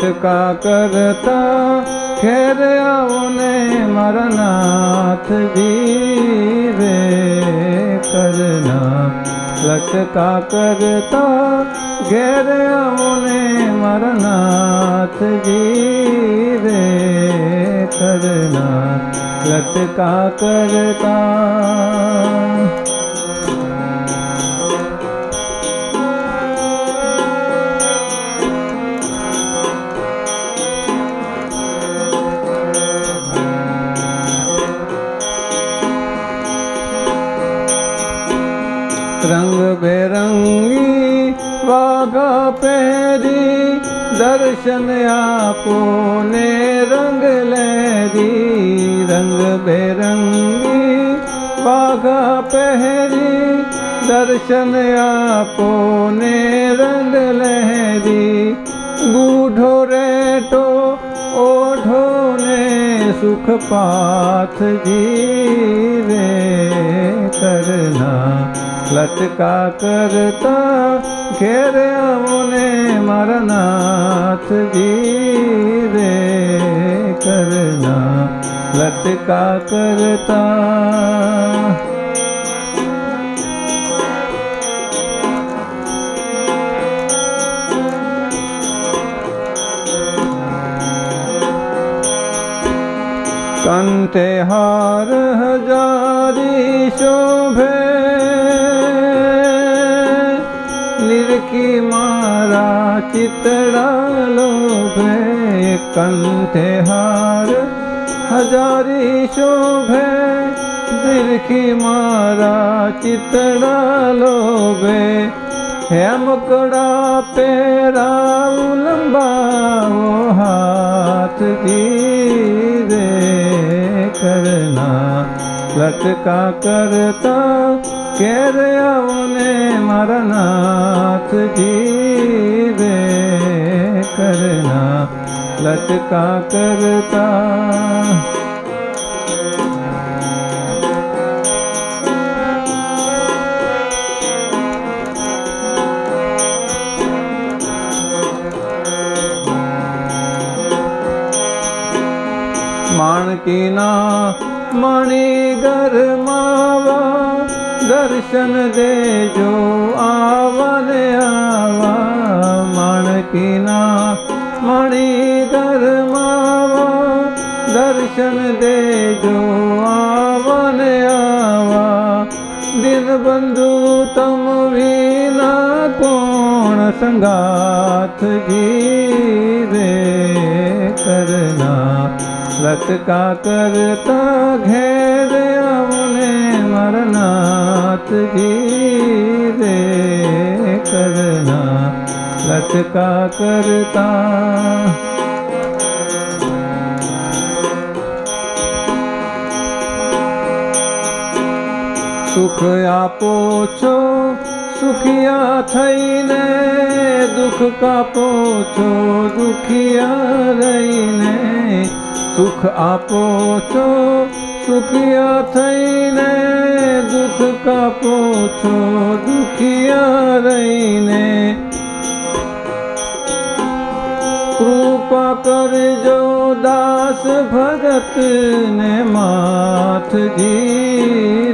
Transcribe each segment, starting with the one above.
करना लटका करता, खेर आओ ने मारा नाथ जी रे करना। लटका करता घेर आओ ने मारा नाथ जी रे करना। लटका करता। रंग बेरंगी वागा पहरी दर्शन आपो ने रंग लहरी रंग बेरंगी वागा पहरी दर्शन आपो ने रंग लहरी बूढ़ो रेटो ओढ़ो सुख पाथ जी रे करना। लटका करता घेर मुने मरनाथ जी रे करना। लटका करता कंठे हार हजारी शोभे। निरखी मारा चितड़ा लोभे। कंठे हार हजारी शोभे। निरखी मारा चितड़ा लोभे। हेमकड़ा पेरा लंबाओ हाथ धीरे करना लटका करता केर ने मरनाथ धीरे करना लटका करता माणकीना मणिगर मावा दर्शन दे जो आवन आवा। माणकीना मणिगर मावा दर्शन दे जो आवन आवा। दिन बंधु तम वीना कोण संगाथ जी करना। लत का करता घेर उन्हें मरनाथ धीरे करना। लत का करता। सुख आपोचो સુખિયા થઈને દુઃખ કાપો છો, દુખિયા રહીને સુખ આપો છો, સુખિયા થઈને દુઃખ કાપો છો, દુખિયા રહીને કૃપા કરજો દાસ ભગતને માથજી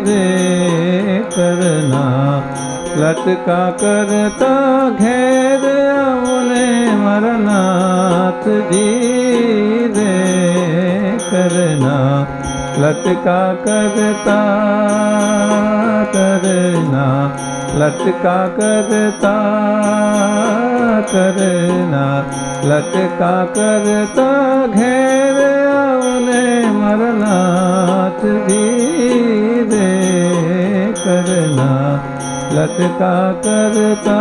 રે કરના. लटका करता घेर अमुने मरनाथ जी रे करना। लटका करता करना। लटका करता करना। लटका करता घेर अमुने मरनाथ जी रे करना। लता करता।